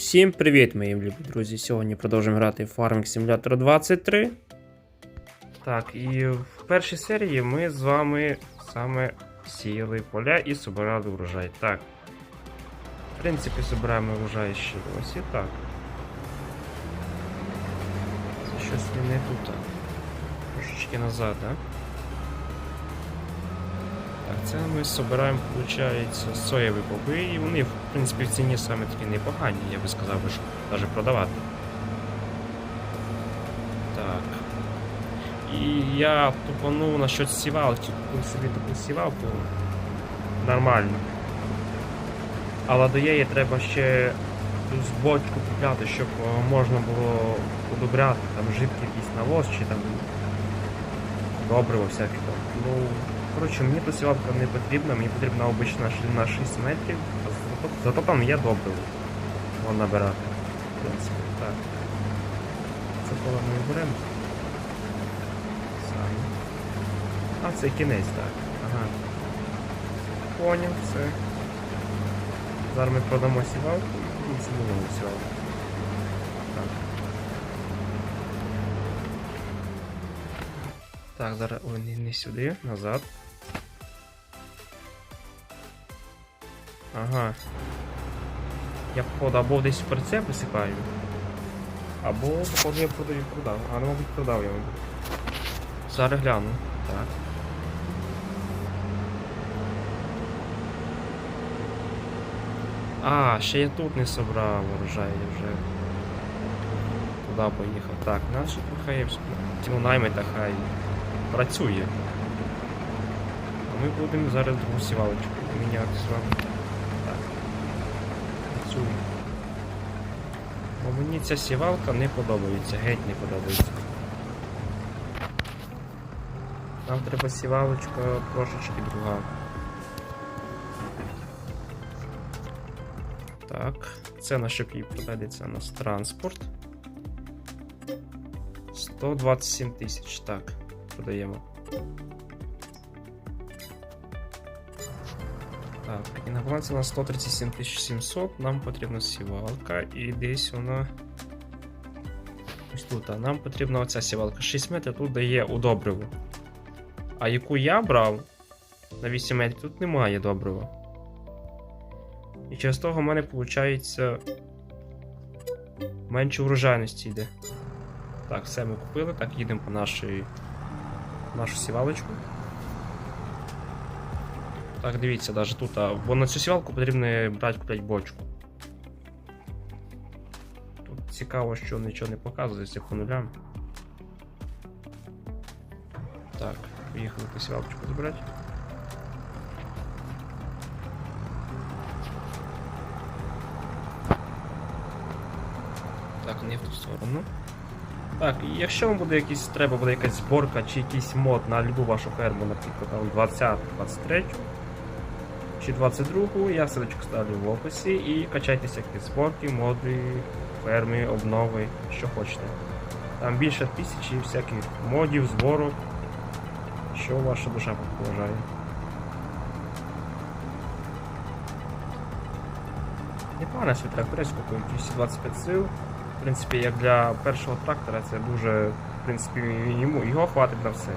Всім привіт, мої любі друзі! Сьогодні продовжуємо грати в Farming Simulator 23. Так, і в першій серії ми з вами саме сіяли поля і збирали урожай. Так. В принципі, збираємо урожай ще ось і так. Щось не тут. Трошечки назад, так? Так, це ми збираємо, виходить, соєві боби, і вони, в принципі, в ціні саме такі непогані, я би сказав, що навіть продавати. Так. І я тупанув насчет сівалки, купив собі таку сівалку нормально. Але до її треба ще плюс бочку купляти, щоб е, можна було удобряти, там жидкий якийсь навоз чи там добриво всяке там. Ну, коротше, мені та не потрібна, мені потрібна обична ширина 6 метрів, зато, зато там є добриво. Набирати. В принципі, так. Це коли ми беремо. Самі. А, це кінець, так. Ага. Поняв, все. Зараз ми продамо сівалку і змінимо сівалку. Так. Так, зараз ой, не сюди, назад. Ага. Я походу або десь в прицеп висипаю. Або, походу, я продаю продав. А, ну, мабуть, продав я, мабуть. Зараз гляну. Так. А, ще я тут не собрав урожай, я вже туди поїхав. Так, наші трохи тіло наймита хай працює. А ми будемо зараз другу сівалочку міняти. Так. Працює. Бо мені ця сівалка не подобається, геть не подобається. Нам треба сівалочка трошечки друга. Так, це на їй продається у нас транспорт. 127 тисяч. Так, продаємо. Так, і балансі у нас 137 700. Нам потрібна сівалка і десь вона. Ось тут. А нам потрібна оця сівалка 6 метрів, тут дає удобриво. А яку я брав на 8 метрів, тут немає добрива. І через того в мене виходить менше урожайності йде. Так, все ми купили. Так, їдемо по нашій нашу сівалочку. Так, дивіться, навіть тут, бо на цю сівалку потрібно брати купляти бочку. Тут цікаво, що нічого не показується по нулям. Так, поїхали по сівалочку забрати. Так, не в ту сторону. Так, якщо вам буде якісь, треба буде якась зборка чи якийсь мод на любу вашу ферму, наприклад, там 20, 23 чи 22, я ссылочку ставлю в описі і качайте всякі зборки, моди, ферми, обнови, що хочете. Там більше тисячі всяких модів, зборок, що ваша душа поважає. Непогано свій тракторець купив 225 сил. В принципі, як для першого трактора це дуже, в принципі, йому, його хватить на все.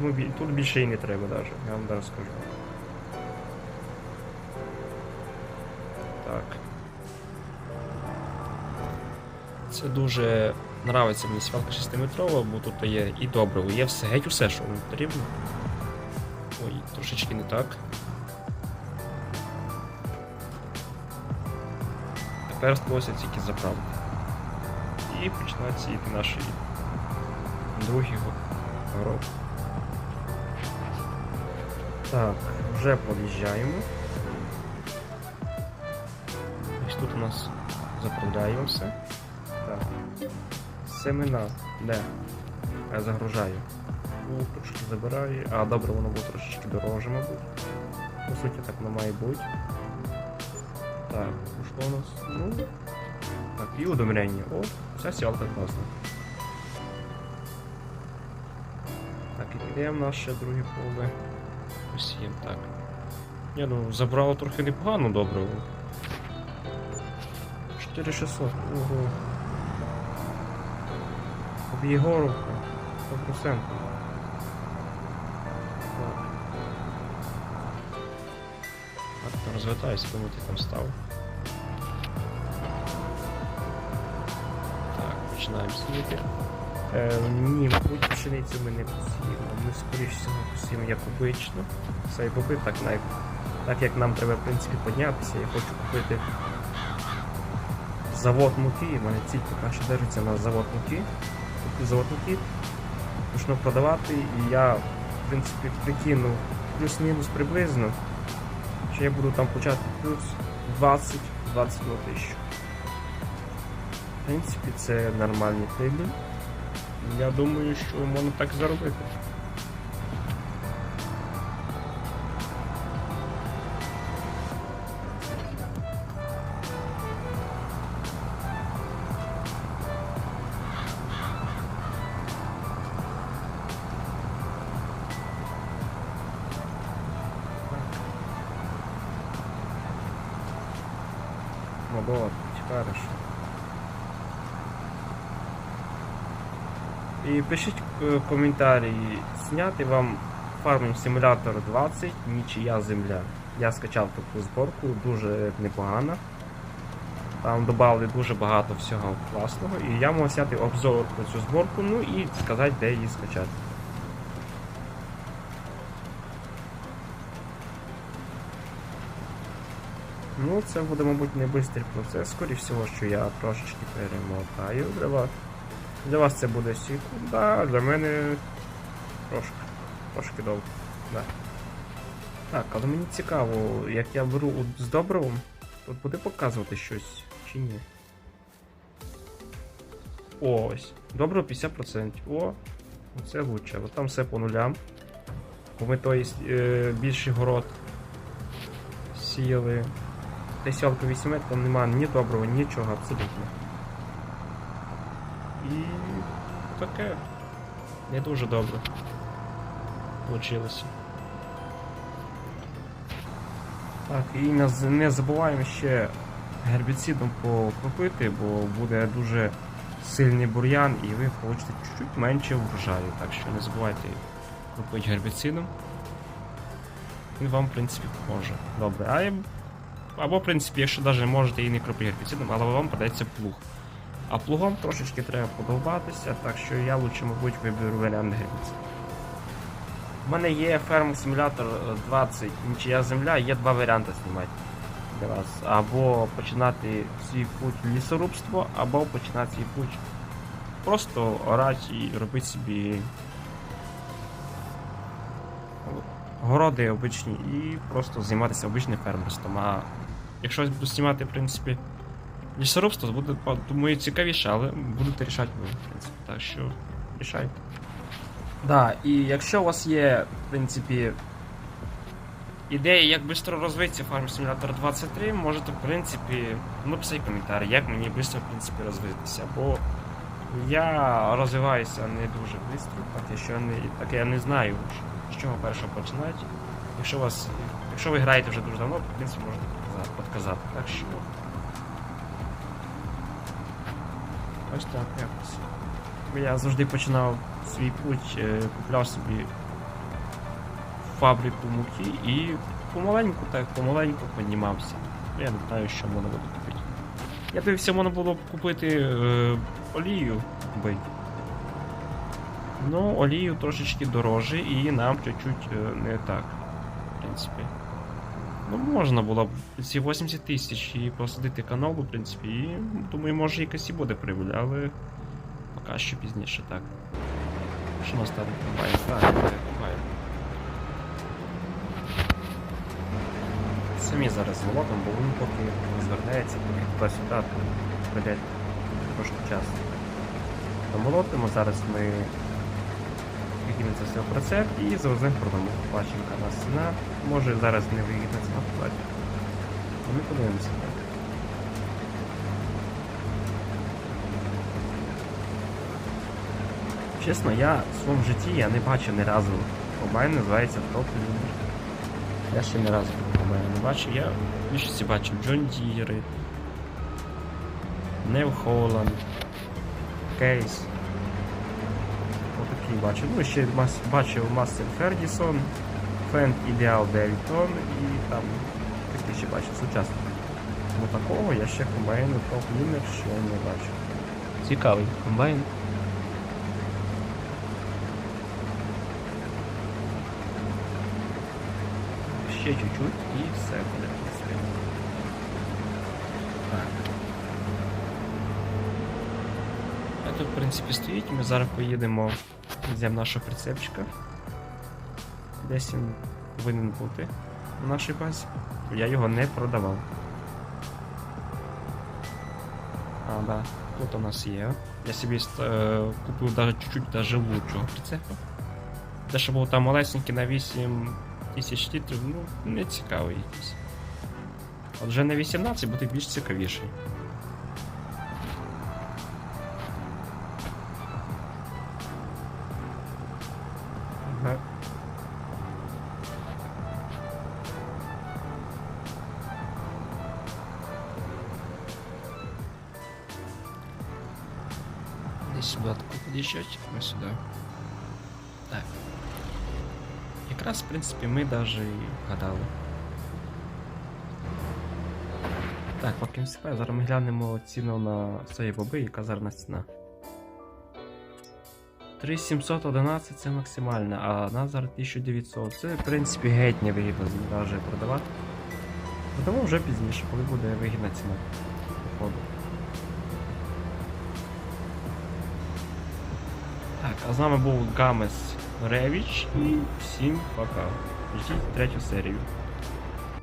Ну, тут більше і не треба навіть, я вам зараз скажу. Так. Це дуже нравиться мені свалка 6-метрова, бо тут є і добриво, є все, геть усе, що вам потрібно. Ой, трошечки не так. Тепер спросять тільки заправки. І починають сіяти наші другі го- город. Так, вже під'їжджаємо. Ось тут у нас заправляємо все. Так. Семена. Де? Я загружаю. Ну, трошки забираю. А, добре, воно буде трошечки дороже, мабуть. По суті, так воно має бути. Так, що у нас? Ну. Так, і удомрення. О, вся сялка класна. Так, і підемо в наше друге поле. Посіємо, так. Ні, ну забрало трохи непогано добре. 4600. Ого. Об Єгоровку. 100%. Так. Так, то розвертаюся, кому ти там став. Так, починаємо сіяти. Е, ні, мабуть, пшеницю ми не посіємо. Ми, скоріш всього, посіємо як обично. Цей боби, так, навіть, так як нам треба, в принципі, піднятися, я хочу купити завод муки. У мене ціль поки що держиться на завод муки. Куплю завод муки, почну продавати, і я, в принципі, прикину плюс-мінус приблизно, що я буду там почати плюс 20-20 тисяч. В принципі, це нормальні прибіль. Я думаю, що можна так заробити. Ну, вот, хорошо. І пишіть е, коментарі, зняти вам Farming Simulator 20, нічия земля. Я скачав таку зборку, дуже непогана. Там додали дуже багато всього класного. І я можу зняти обзор про цю зборку, ну і сказати, де її скачати. Ну, це буде, мабуть, не швидкий процес. Скоріше всього, що я трошечки перемотаю. Для вас, для вас це буде секунда, для мене трошки. Трошки довго. Да. Так, але мені цікаво, як я беру з добривом, тут буде показувати щось чи ні. Ось. Добриво 50%. О, це лучше. От там все по нулям. Бо ми той е, більший город сіяли. Десятка 8 метрів, там немає ні доброго, нічого абсолютно. І таке не дуже добре получилося. Так, і не забуваємо ще гербіцидом покропити, бо буде дуже сильний бур'ян і ви получите чуть-чуть менше врожаю. Так що не забувайте кропити гербіцидом. Він вам, в принципі, поможе. Добре. А я- або, в принципі, якщо навіть можете і не кропити гербіцидом, але вам продається плуг. А плугом трошечки треба подовбатися, так що я лучше, мабуть, виберу варіант гербіцид. У мене є ферм симулятор 20 нічия земля, є два варіанти знімати для вас. Або починати свій путь в лісорубство, або починати свій путь просто орати і робити собі городи обичні і просто займатися обичним фермерством. А якщо буду знімати, в принципі, лісорубство, буде, думаю, цікавіше, але будете рішати ви, в принципі. Так що рішайте. Да, і якщо у вас є, в принципі, ідеї, як швидко розвитися Farm Simulator 23, можете, в принципі, написати коментар, як мені швидко, в принципі, розвитися. Бо я розвиваюся не дуже швидко, так що не, так я не знаю, з чого перше починати. Якщо, вас, якщо ви граєте вже дуже давно, то, в принципі, можете підказати. Так що. Ось так якось. Я завжди починав свій путь, е, купляв собі фабрику муки і помаленьку, так, помаленьку піднімався. Я не знаю, що можна буде купити. Я дивився, можна було б купити е, олію бить. Ну, олію трошечки дороже і нам чуть-чуть е, не так, в принципі. Ну, можна було б ці 80 тисяч і посадити канал, в принципі, і думаю, може якась і буде прибуль, але поки що пізніше так. Що нас там комбайн? Так, це. Самі зараз золотом, бо він поки розвернеться, поки туди-сюди, то трошки часу. Домолотимо, зараз ми викинеться все в і завеземо продамо. Бачимо, яка у нас ціна. Може зараз не вигідна ціна. Ну, Ми подивимося. Чесно, я в своєму житті я не бачив ні разу. Комбайн називається топ лідер. Я ще ні разу комбайна не бачив. Я більшості бачив Джон Діри, Нев Холланд, Кейс. Бачу. Ну, ще бачив Мастер Фердісон, Фенд Ідеал Девітон і там такі ще бачив сучасні. Ну такого я ще комбайну топ-лінер ще не бачу. Цікавий комбайн. Ще чуть-чуть і все буде. Так. А тут, в принципі, стоїть, ми зараз поїдемо, візьмемо нашого прицепчика. Десь він повинен бути на нашій базі. Я його не продавав. А, да. Тут у нас є. Я собі е, купив даже чуть-чуть даже лучшого прицепа. Те, що був там малесенький на 8 тисяч літрів, ну, не цікавий якийсь. От вже на 18 буде більш цікавіший. Таку під'їжджать, ми сюди. Так. Якраз, в принципі, ми даже і гадали. Так, поки не встигаю, зараз ми глянемо ціну на цієї боби, яка зараз ціна. 3711 це максимальна, а на зараз 1900. Це, в принципі, геть не вигідно продавати. Продамо вже пізніше, коли буде вигідна ціна. Походу. А з нами був Гамес Ревіч і всім пока. Ждіть третю серію.